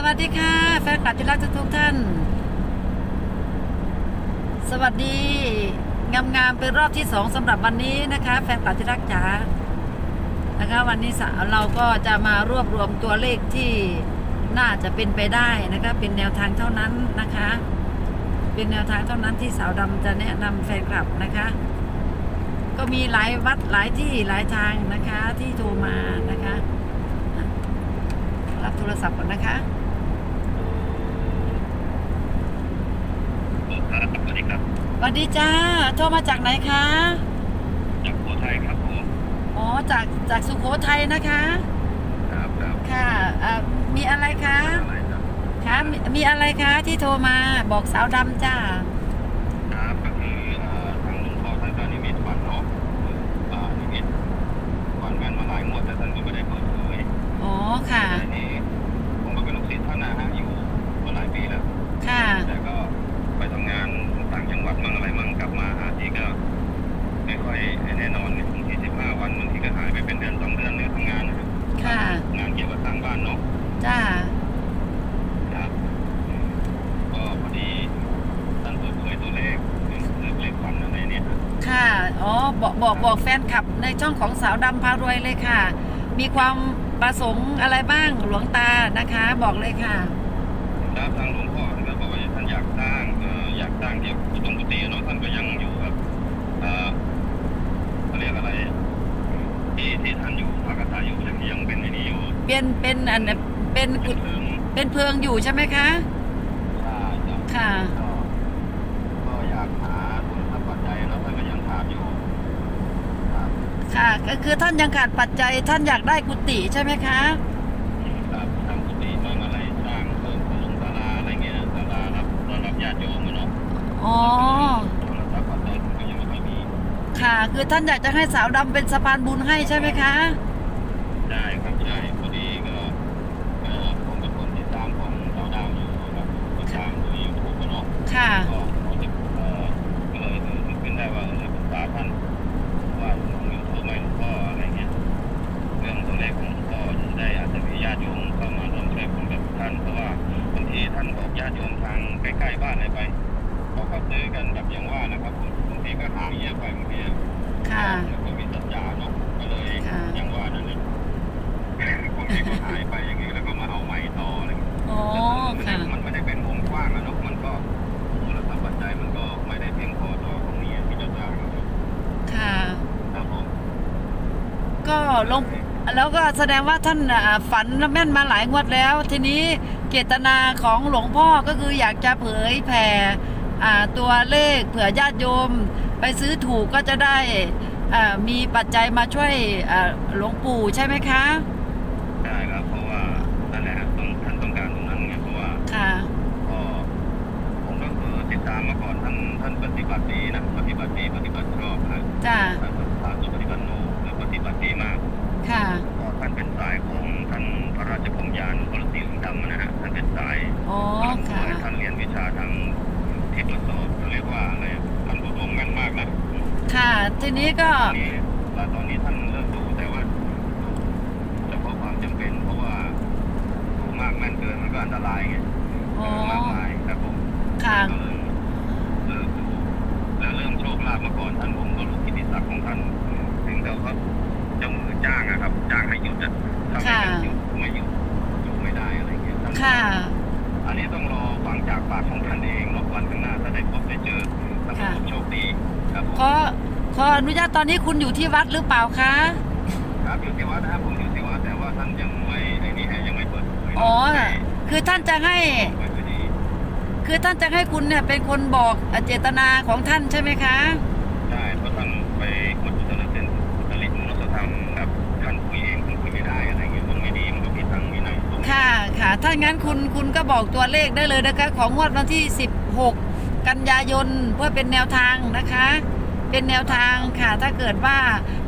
สวัสดีค่ะ แฟนคลับที่รักทุกท่าน สวัสดี งามๆเป็นรอบที่สองสำหรับวันนี้นะคะ แฟนคลับที่รักจ๋านะคะวันนี้สาวเราก็จะมารวบรวมตัวเลขที่น่าจะเป็นไปได้นะคะ เป็นแนวทางเท่านั้นนะคะ เป็นแนวทางเท่านั้นที่สาวดำจะแนะนำแฟนคลับนะคะ ก็มีหลายวัดหลายที่หลายทางนะคะที่โทรมานะคะรับโทรศัพท์ก่อนนะคะ ครับสวัสดีครับ สวัสดีจ้า โทรมาจากไหนคะ จากโคไทยครับผมอ๋อ จากจากสุโขทัยนะคะ ครับครับค่ะอ่ามีอะไรคะ อะไรครับคะ มีมีอะไรคะที่โทรมาบอกสาวดำจ้า ครับก็คือเอ่อทางหลวงพ่อท่านก็นิมิตฝันเนาะเอ่อนิมิตฝันแม่นมาหลายงวดแต่ท่านก็ไม่ได้เปิดเผย อ๋อ ค่ะ แต่ทีนี้ผมก็เป็นลูกศิษย์ท่านนะฮะอยู่มาหลายปีแล้ว ค่ะ แต่ก็ไปทำงานต่างจังหวัดมั่งอะไรมั่งกลับมาหาทีก็ไม่ค่อยแน่นอนเนี่ยบางทีสิบห้าวันบางทีก็หายไปเป็นเดือนสองเดือนเนี่ยทำงานนะครับ ค่ะ งานเกี่ยวกับทางบ้านเนาะ จ้า ครับก็พอดีท่านเปิดเผยตัวเลขเรื่องเลขฝันอะไรเนี่ยครับ ค่ะ อ๋อ บอกบอก บอกแฟนคลับในช่องของสาวดำพารวยเลยค่ะ มีความประสงค์อะไรบ้างหลวงตานะคะ บอกเลยค่ะครับทางหลวงพ่อท่านก็บอกว่าท่านอยากสร้างเอ่ออยากสร้างเกี่ยวกับกุฏิกุฏิเนาะท่านก็ยังอยู่กับเอ่อเขาเรียกอะไร ที่ที่ท่านอยู่พักอาศัยอยู่ยังยังเป็นไอ้นี่อยู่เป็นเป็นอันเป็นกุเพิ่งเป็นเพิงอยู่ใช่ไหมคะ ใช่จ้ะค่ะ ก็ก็อยากหาทุนทรัพย์ปัจจัยเนาะท่านก็ยังขาดอยู่ครับ ค่ะ ก็คือท่านยังขาดปัจจัยท่านอยากได้กุฏิใช่ไหมคะ ครับทำกุฏิบ้างอะไรสร้างเพิ่มลงศาลาอะไรเงี้ยศาลารับต้อนรับญาติโยมอะเนาะอ๋อโทรศัพท์ปัจจัยผมก็ยังไม่ค่อยมีค่ะ คือท่านอยากจะให้สาวดำเป็นสะพานบุญให้ใช่ไหมคะใช่ครับใช่พอดีก็เอ่อผมเป็นคนติดตามของดาวดาวอยู่ครับติดตามดูยูทูบเนาะค่ะ ก็ บางทีท่านบอกญาติโยมทางใกล้ๆบ้านอะไรไปเขาก็ซื้อกันแบบอย่างว่านะครับผมบางทีก็หายเงียบไปบางทีค่ะแล้วก็มีสัญญาเนาะก็เลยค่ะอย่างว่านั่นแหละบางทีก็หายไปอย่างนี้แล้วก็มาเอาใหม่ต่ออะไรอย่างเงี้ยอ๋อค่ะมันไม่ได้เป็นวงกว้างอะเนาะมันก็โทรศัพท์ปัจจัยมันก็ไม่ได้เพียงพอต่อตรงนี้ที่จะสร้างนะครับค่ะครับผมก็ลง แล้วก็แสดงว่าท่านอ่าฝันแม่นมาหลายงวดแล้ว ทีนี้เจตนาของหลวงพ่อก็คืออยากจะเผยแผ่อ่าตัวเลขเผื่อญาติโยม ไปซื้อถูกก็จะได้อ่ามีปัจจัยมาช่วยอ่าหลวงปู่ใช่ไหมคะใช่ครับเพราะว่านั่นแหละต้องท่านต้องการตรงนั้นไงเพราะว่าค่ะก็ผมก็คือติดตามมาก่อนท่านท่านปฏิบัติดีนะปฏิบัติดีปฏิบัติชอบนะจ้า ค่ะ ทีนี้ก็ ตอนนี้แต่ตอนนี้ท่านเลิกดูแต่ว่าดูเฉพาะความจำเป็น เพราะว่าดูมากแม่นเกินมันก็อันตรายไงอ๋อ มากมายครับผมค่ะ ก็เลยเลิกดูแล้วเริ่มโชคลาภมาก่อนท่านผมก็รู้กิตติศักดิ์ของท่านถึงเขาเขาเจ้ามือจ้างอะครับ จ้างให้หยุดอะถ้าไม่ค่ะ หยุดไม่หยุดอยู่ไม่ได้อะไรเงี้ยท่าน ค่ะ อันนี้ต้องรอฟังจากปากของท่านเองเนาะวันข้างหน้าถ้าได้พบได้เจอถ้าผม ค่ะโชคดีครับผมขอขออนุญาตตอนนี้คุณอยู่ที่วัดหรือเปล่าคะ ครับอยู่ที่วัดนะครับผมอยู่ที่วัดแต่ว่าท่านยังไม่ไอ้นี่ให้ยังไม่เปิดเผยเนะอ๋อให้คือท่านจะให้ไว้พอดีคือท่านจะให้คุณเนี่ยเป็นคนบอกเจตนาของท่านใช่ไหมคะใช่เพราะท่านไปกดอุตริเป็นอุตริมนุสธรรมกับท่านคุยเองคุณคุยไม่ได้อะไรเงี้ยมันไม่ดีมันก็ผิดทางวินัยตรงค่ะ ค่ะ ถ้างั้นคุณคุณก็บอกตัวเลขได้เลยนะคะ ของงวดวันที่ 16 กันยายนเพื่อเป็นแนวทางนะคะ เป็นแนวทางค่ะ ถ้าเกิดว่า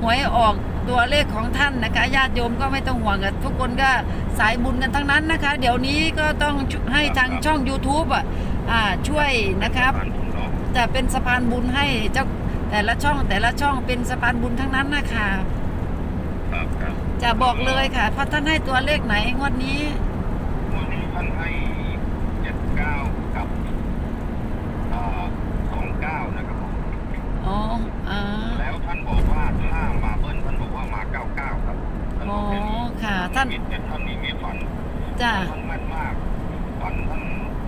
หวยออกตัวเลขของท่านนะคะญาติโยมก็ไม่ต้องห่วงกันทุกคนก็สายบุญกันทั้งนั้นนะคะ เดี๋ยวนี้ก็ต้องให้ทางช่อง YouTube อะอ่าช่วยนะครับผ่านผมเนาะแต่เป็นสะพานบุญให้เจ้าแต่ละช่องแต่ละช่องเป็นสะพานบุญทั้งนั้นนะคะครับครับจะบอกเลยค่ะเพราะท่านให้ตัวเลขไหนงวดนี้วันนี้ท่านให้เจ็ดเก้ากับสองเก้านะครับผม อ๋ออ่า แล้วท่านบอกว่าถ้ามาเบิ้ลท่านบอกว่ามาเก้าเก้าครับท่าน อ๋ บ อ อกแค่นี้ ค่ะท่าน มีแต่ท่านนี่มีฝัน จ้า ท่านแม่นมาก ฝันท่าน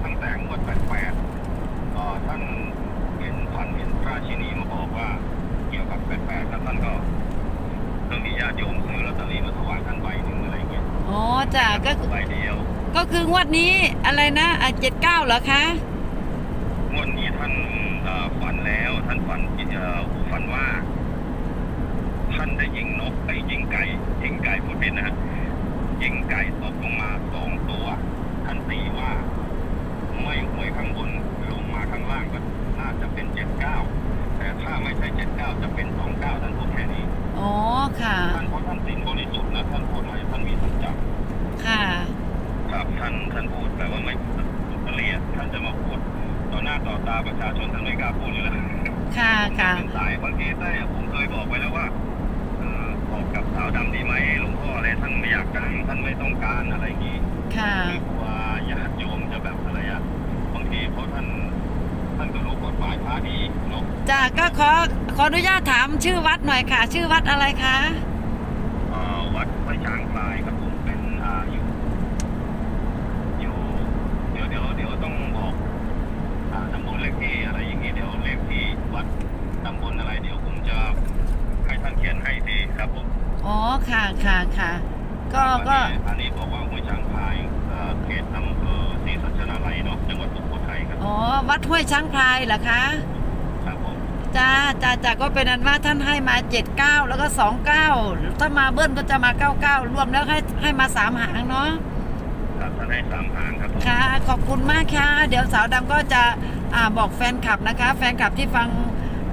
ตั้งแต่งวดแปดแปดเอ่อท่านเห็นฝันเห็นราชินีมาบอกว่าเกี่ยวกับแปดแปดแล้วท่านก็ก็มีญาติโยมซื้อลอตเตอรี่มาถวายท่านใบหนึ่งอะไรเงี้ย อ๋อจ้าก็ ใบเดียว ก็คืองว ดนี้อะไรนะอะเจ็ดเก้าเหรอคะงวดนี้ท่านเอ่อฝันแล้ว ท่านฝันเอ่อฝันว่า ท่านได้ยิงนกไอ้ยิงไก่ยิงไก่พูดผิดนะฮะยิงไก่ตกลงมาสองตัว ท่านตีว่า ไม่หวยข้างบนลงมาข้างล่างก็น่าจะเป็นเจ็ดเก้าแต่ถ้าไม่ใช่เจ็ดเก้าจะเป็นสองเก้าท่านพูดแค่นี้อ๋อค่ะท่านเพราะท่านสินบริสุทธิ์นะท่านพูดอะไรท่านมีสัจจะค่ะ ครับท่านท่านพูดแต่ว่าไม่พูดลอตเตอรี่อะท่านจะมาพูดต่อหน้าต่อตาประชาชนท่านไม่กล้าพูดอยู่แล้วค่ะค่ะเป็นสายบางทีได้ผมเคยบอกไปแล้วว่าเอ่อบอกกับสาวดำดีไหมหลวงพ่ออะไรท่านไม่อยากดังท่านไม่ต้องการอะไรอย่างนี้ค่ะคือกลัวญาติโยมจะแบบอะไรอะบางทีเพราะท่านท่านก็รู้กฎหมายพระดีเนาะจ้าก็ขอขออนุญาตถามชื่อวัดหน่อยค่ะ ชื่อวัดอะไรคะเอ่อวัดห้วยช้างพลายครับผมเป็นอ่าอยู่อยู่ เดี๋ยวเดี๋ยวเดี๋ยวต้องบอกอ่าตำบลเลขที่อะไรอย่างนี้เดี๋ยวเลขที่วัดตำบลอะไร เดี๋ยวผมจะให้ท่านเขียนให้ทีครับผม อ๋อค่ะค่ะค่ะ ก็ก็ อันนี้อันนี้บอกว่าห้วยช้างพลายเอ่อเขตอำเภอศรีสัชนาลัยเนาะจังหวัดสุโขทัยครับ อ๋อ วัดห้วยช้างพลายเหรอคะครับผมจ้าจ้าจ้าก็เป็นอันว่าท่านให้มาเจ็ดเก้าแล้วก็สองเก้าถ้ามาเบิ้ลก็จะมาเก้าเก้ารวมแล้วให้ให้มาสามหางเนาะครับท่านให้สามหางครับผมค่ะ ขอบคุณมากค่ะ เดี๋ยวสาวดำก็จะอ่าบอกแฟนคลับนะคะ แฟนคลับที่ฟัง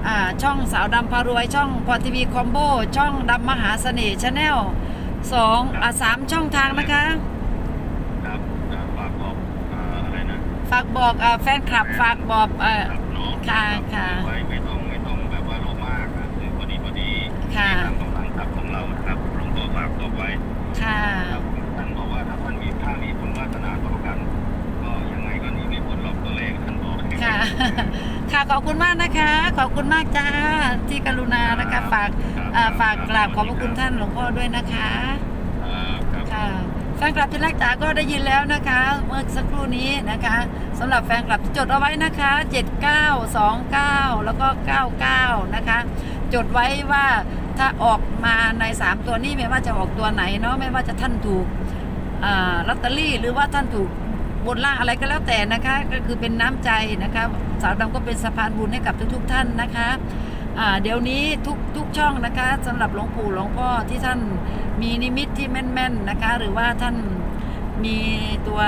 อ่าช่องสาวดำพารวยช่องพอทีวีคอมโบช่องดำมหาเสน่ห์ชาแนลสองอ่าสามช่องทางนะคะ ครับจะฝากบอกเอ่ออะไรนะ ฝากบอกอ่าแฟนคลับฝากบอกเอ่อครับเนาะค่ะรับค่ะ ไว้ไม่ต้องไม่ต้องแบบว่าโลภมากนะคือพอดีพอดีค่ะ ตามกำลังทรัพย์ของเรานะครับหลวงพ่อฝากบอกไว้ค่ะ ครับท่านบอกว่าถ้าท่านมีถ้ามีบุญวาสนาต่อกัน ก็ยังไงก็หนีไม่พ้นหรอกตัวเลขท่านบอกค่ะ ค่ะ ขอบคุณมากนะคะ ขอบคุณมากจ้า ที่กรุณานะคะ ฝากอ่าฝากกราบขอบพระคุณท่านหลวงพ่อด้วยนะคะ ครับครับ ค่ะแฟนคลับที่รักจ๋าก็ได้ยินแล้วนะคะ เมื่อสักครู่นี้นะคะสำหรับแฟนคลับจดเอาไว้นะคะ 7929 แล้วก็ 99 นะคะ จดไว้ว่าถ้าออกมาใน 3 ตัวนี้ไม่ว่าจะออกตัวไหนเนาะไม่ว่าจะท่านถูกลอตเตอรี่ หรือว่าท่านถูกบนล่างอะไรก็แล้วแต่นะคะ ก็คือเป็นน้ำใจนะคะ สาวดำก็เป็นสะพานบุญให้กับทุกๆท่านนะคะ เดี๋ยวนี้ทุกทุกช่องนะคะสำหรับหลวงปู่หลวงพ่อที่ท่านมีนิมิตที่แม่นๆนะคะ หรือว่าท่านมีตัว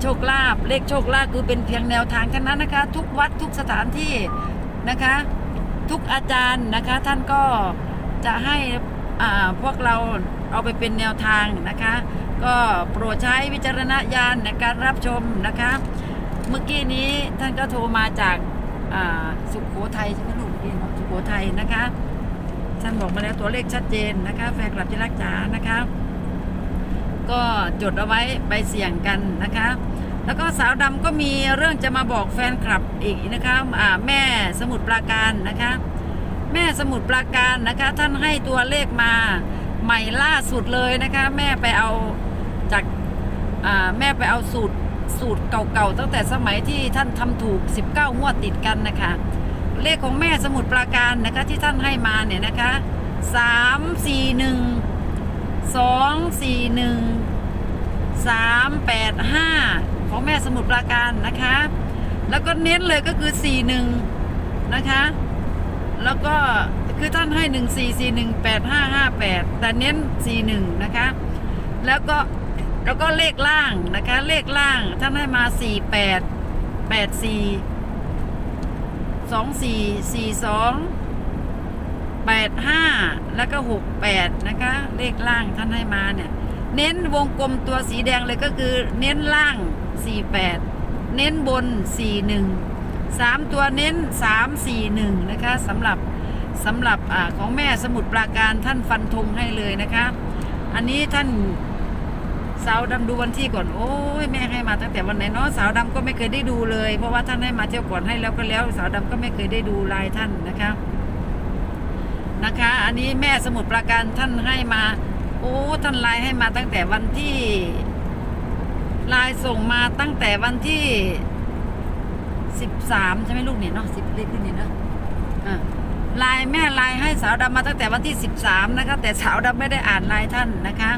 โชคลาภเลขโชคลาภคือเป็นเพียงแนวทางแค่นั้นนะคะ ทุกวัดทุกสถานที่นะคะ ทุกอาจารย์นะคะท่านก็จะให้พวกเราเอาไปเป็นแนวทางนะคะ ก็โปรดใช้วิจารณญาณในการรับชมนะคะ เมื่อกี้นี้ท่านก็โทรมาจาก สุขโขทัยใช่ไหมลูกพี่น้องสุขโขทัยนะคะท่านบอกมาแล้วตัวเลขชัดเจนนะคะ แฟนคลับที่รักจ๋านะคะก็จดเอาไว้ไปเสี่ยงกันนะคะ แล้วก็สาวดำก็มีเรื่องจะมาบอกแฟนคลับอีกนะคะอ่าแม่สมุดปราการนะคะ แม่สมุดปราการนะคะ ท่านให้ตัวเลขมาใหม่ล่าสุดเลยนะคะ แม่ไปเอาจากแม่ไปเอาสูตร สูตรเก่าๆตั้งแต่สมัยที่ท่านทำถูก 19 งวดติดกันนะคะ เลขของแม่สมุดปราการนะคะที่ท่านให้มาเนี่ยนะคะสามสี่หนึ่งสองสี่หนึ่งสามแปดห้าของแม่สมุดปราการนะคะ แล้วก็เน้นเลยก็คือสี่หนึ่งนะคะ แล้วก็คือท่านให้หนึ่งสี่สี่หนึ่งแปดห้าห้าแปดแต่เน้นสี่หนึ่งนะคะ แล้วก็ แล้วก็เลขล่างนะคะ เลขล่างท่านให้มาสี่แปดแปดสี่สองสี่สี่สองแปดห้าแล้วก็หกแปดนะคะ เลขล่างท่านให้มาเนี่ย เน้นวงกลมตัวสีแดงเลยก็คือ เน้นล่างสี่แปดเน้นบนสี่หนึ่งสามตัวเน้นสามสี่หนึ่งนะคะสำหรับสำหรับอของแม่สมุดปราการท่านฟันธงให้เลยนะคะ อันนี้ท่าน สาวดำดูวันที่ก่อนโอ้ยแม่ให้มาตั้งแต่วันไหนเนาะสาวดำก็ไม่เคยได้ดูเลย เพราะว่าท่านให้มาเที่ยวก่อนให้แล้วก็แล้ว สาวดำก็ไม่เคยได้ดูลายท่านนะคะนะคะ อันนี้แม่สมุดประการท่านให้มา โอ้ท่านลน์ให้มาตั้งแต่วันที่ลน์ส่งมาตั้งแต่วันที่สิบสามใช่ไหมลูกเนี่ยเนาะสิบเลขขึ้นเนี่ยเนาะอ่าไลน์แม่ลน์ให้สาวดำมาตั้งแต่วันที่สิบสามนะคะ แต่สาวดำไม่ได้อ่านลน์ท่านนะคะ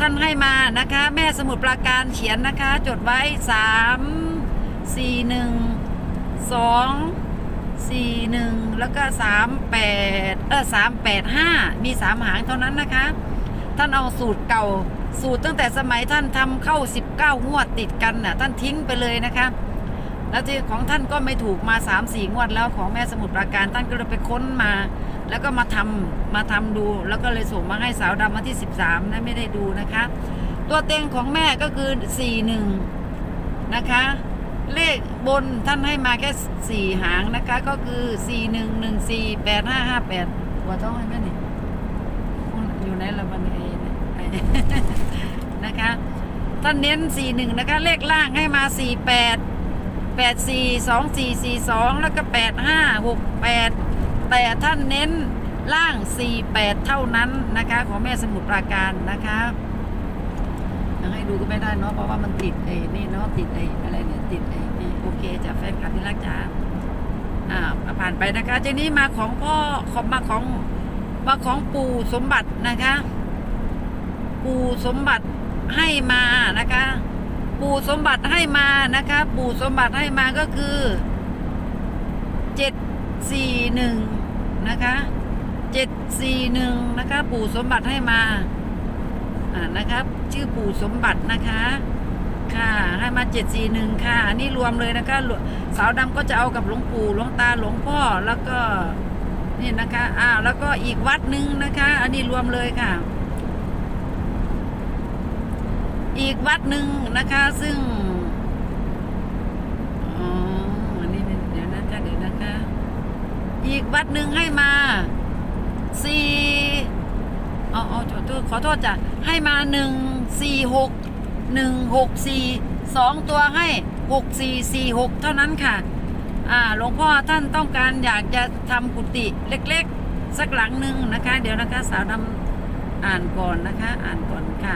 ท่านให้มานะคะ แม่สมุดปราการเขียนนะคะ จดไว้สามสี่หนึ่งสองสี่หนึ่งแล้วก็สามแปดเออสามแปดห้ามีสามหางเท่านั้นนะคะ ท่านเอาสูตรเก่าสูตรตั้งแต่สมัยท่านทำเข้า 19 งวดติดกันน่ะท่านทิ้งไปเลยนะคะ แล้วที่ของท่านก็ไม่ถูกมา 3 4 งวดแล้วของแม่สมุดปราการท่านก็เลยไปค้นมา แล้วก็มาทำมาทำดู แล้วก็เลยส่งมาให้สาวดำวันที่ 13นะไม่ได้ดูนะคะ ตัวเต็งของแม่ก็คือ 41 นะคะ เลขบนท่านให้มาแค่ 4 หางนะคะ ก็คือ 4 1 1 4 8 5 5 8 หัวท้องให้แม่นี่อยู่ในละมันเองนะคะ ท่านเน้น 41 นะคะ เลขล่างให้มา 48 84 24 42 แล้วก็ 85 68 แต่ท่านเน้นล่าง 48 เท่านั้นนะคะ ของแม่สมุทรปราการนะคะยังให้ดูก็ไม่ได้เนาะเพราะว่ามันติดไอ้นี่เนาะติดไอ้อะไรเนี่ยติดไอ้นี่โอเคจากแฟนคลับที่รักจ๋าอ่าผ่านไปนะคะทีนี้มาของพ่อของมาของมาของปู่สมบัตินะคะ ปู่สมบัติให้มานะคะ ปู่สมบัติให้มานะคะ ปู่สมบัติให้มาก็คือเจ็ดสี่หนึ่ง นะคะเจ็ดสี่หนึ่งนะคะ ปู่สมบัติให้มาอ่านะครับ ชื่อปู่สมบัตินะคะ ค่ะให้มาเจ็ดสี่หนึ่งค่ะอันนี่รวมเลยนะคะสาวดำก็จะเอากับหลวงปู่หลวงตาหลวงพ่อแล้วก็นี่นะคะอ้าวแล้วก็อีกวัดหนึ่งนะคะ อันนี้รวมเลยค่ะ อีกวัดหนึ่งนะคะ ซึ่งอ๋ออันนี้เดี๋ยวนะคะเดี๋ยวนะคะ อีกวัดหนึ่งให้มาสี่อ๋ออ๋อขอโทษขอโทษจ้ะให้มาหนึ่งสี่หกหนึ่งหกสี่สองตัวให้หกสี่สี่หกเท่านั้นค่ะ อ่าหลวงพ่อท่านต้องการอยากจะทำกุฏิเล็กๆ สักหลังหนึ่งนะคะ เดี๋ยวนะคะสาวดำอ่านก่อนนะคะ อ่านก่อนค่ะ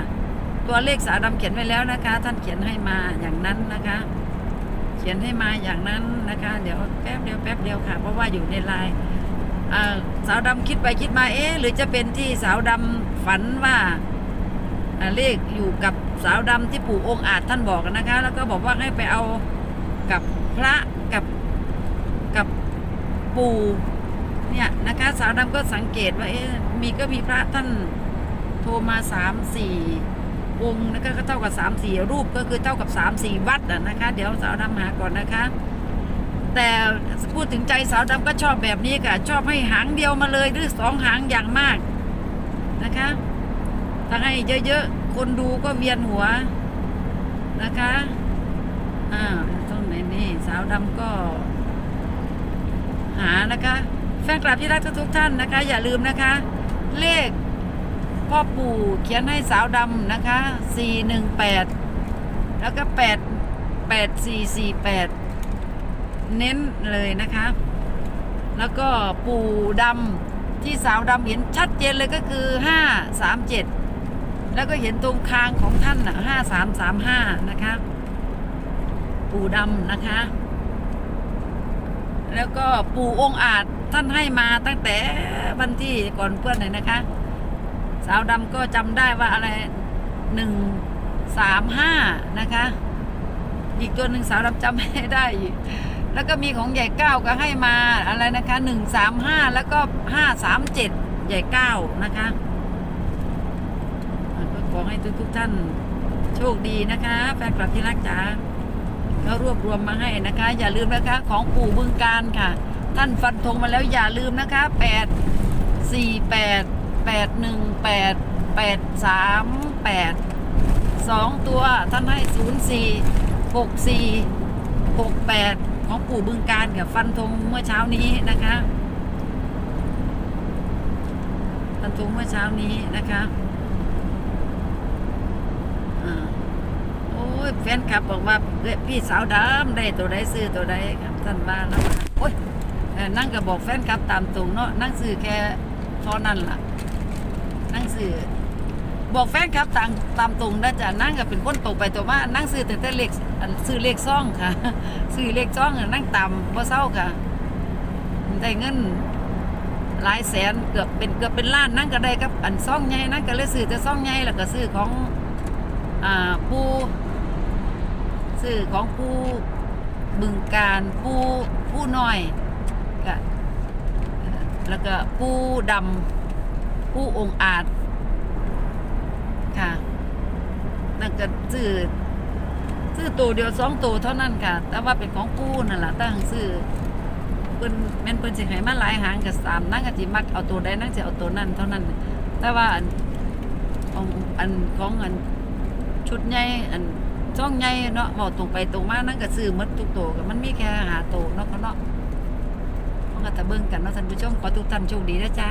ตัวเลขสาวดำเขียนไว้แล้วนะคะ ท่านเขียนให้มาอย่างนั้นนะคะ ขียนให้มาอย่างนั้นนะคะ เดี๋ยวแป๊บเดียวแป๊บเดียวค่ะ เพราะว่าอยู่ในไลน์สาวดำคิดไปคิดมาเอ๊ะหรือจะเป็นที่สาวดำฝันว่าอ่าเลขอยู่กับสาวดำที่ปู่องค์อาจท่านบอกนะคะ แล้วก็บอกว่าให้ไปเอากับพระกับกับปู่เนี่ยนะคะสาวดำก็สังเกตว่าเอ๊ะมีก็มีพระท่านโทรมาสามสี่ องค์นะคะก็เท่ากับสามสี่รูปก็คือเท่ากับสามสี่วัดอะนะคะ เดี๋ยวสาวดำหาก่อนนะคะ แต่พูดถึงใจสาวดำก็ชอบแบบนี้ค่ะ ชอบให้หางเดียวมาเลยหรือสองหางอย่างมากนะคะถ้าให้เยอะๆ คนดูก็เวียนหัวนะคะอ่าตรงไหนนี่สาวดำก็ หานะคะ แฟนคลับที่รักทุกท่านนะคะ อย่าลืมนะคะ เลข พ่อปู่เขียนให้สาวดำนะคะสี่หนึ่งแปดแล้วก็แปดแปดสี่สี่แปดเน้นเลยนะคะ แล้วก็ปู่ดำที่สาวดำเห็นชัดเจนเลยก็คือห้าสามเจ็ดแล้วก็เห็นตรงคางของท่านน่ะห้าสามสามห้านะคะ ปู่ดำนะคะ แล้วก็ปู่องค์อาจท่านให้มาตั้งแต่วันที่ก่อนเพื่อนเลยนะคะ สาวดำก็จำได้ว่าอะไรหนึ่งสามห้านะคะ อีกตัวหนึ่งสาวดำจำไม่ได้ แล้วก็มีของใหญ่เก้าก็ให้มาอะไรนะคะหนึ่งสามห้าแล้วก็ห้าสามเจ็ดใหญ่เก้านะคะก็ขอให้ทุกทุกท่านโชคดีนะคะแฟนคลับที่รักจ๋าก็รวบรวมมาให้นะคะ อย่าลืมนะคะ ของปู่บึงการค่ะ ท่านฟันธงมาแล้วอย่าลืมนะคะแปดสี่แปด แปดหนึ่งแปดแปดสามแปดสองตัวท่านให้ศูนย์สี่หกสี่หกแปดของปู่บึงการกับฟันธงเมื่อเช้านี้นะคะฟันธงเมื่อเช้านี้นะคะแฟนคลับบอกว่าพี่สาวดำได้ตัวใดซื้อตัวใดครับท่านว่าแล้วโอ้ยเอ่อนั่งก็บอกแฟนคลับตามตรงเนาะนั่งซื้อแค่เท่านั้นล่ะนั่ง ซื้อบอกแฟนคลับตามตามตรงนะจ๊ะนั่งก็เป็นคนตกไปตัวมานั่งซื้อแต่แต่เลขซื้อเลขซ่องค่ะ ซื้อเลขซ่องนั่งตามบ่เศร้าค่ะได้เงินหลายแสนเกือบเป็นเกือบเป็นล้านนั่งก็ได้ครับอันซ่องใหญ่นั่งก็เลยซื้อแต่ซ่องใหญ่แล้วก็ซื้อของอ่าปูซื้อของปูบึงการปูปูน้อยก็เอ่อแล้วก็ปูดำ ปูองอาจ ค่ะ นั่นก็ซื้อซื้อตัวเดียวสองตัวเท่านั้นค่ะ แต่ว่าเป็นของปูนั่นแหละตั้งซื้อเพิ่นแม่นเพิ่นสิให้มาหลายหางกับสามนั่งก็สิมักเอาตัวใดนั่งสิเอาตัวนั้นเท่านั้น แต่ว่าอันของอันของอันชุดใหญ่อันจ้องใหญ่เนาะบอกตรงไปตรงมานั่งก็ซื้อมดทุกตัวก็มันมีแค่หาตัวเนาะเขาเนาะก็จะเบิ่งกันเนาะท่านผู้ชมขอทุกท่านโชคดีนะจ้า